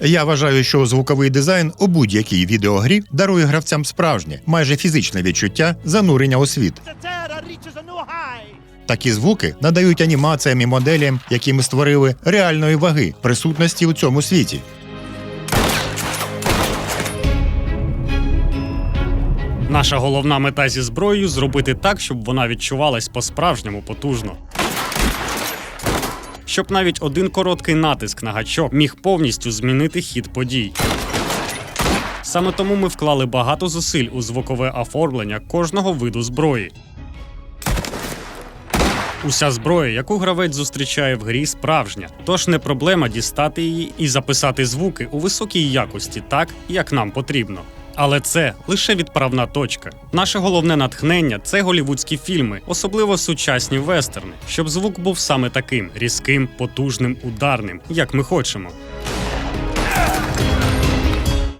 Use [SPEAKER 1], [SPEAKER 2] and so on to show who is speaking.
[SPEAKER 1] Я вважаю, що звуковий дизайн у будь-якій відеогрі дарує гравцям справжнє, майже фізичне відчуття занурення у світ. Такі звуки надають анімаціям і моделям, які ми створили, реальної ваги присутності у цьому світі.
[SPEAKER 2] Наша головна мета зі зброєю зробити так, щоб вона відчувалась по-справжньому потужно. Щоб навіть один короткий натиск на гачок міг повністю змінити хід подій. Саме тому ми вклали багато зусиль у звукове оформлення кожного виду зброї. Уся зброя, яку гравець зустрічає в грі, справжня, тож не проблема дістати її і записати звуки у високій якості так, як нам потрібно. Але це лише відправна точка. Наше головне натхнення це голівудські фільми, особливо сучасні вестерни, щоб звук був саме таким різким, потужним, ударним, як ми хочемо.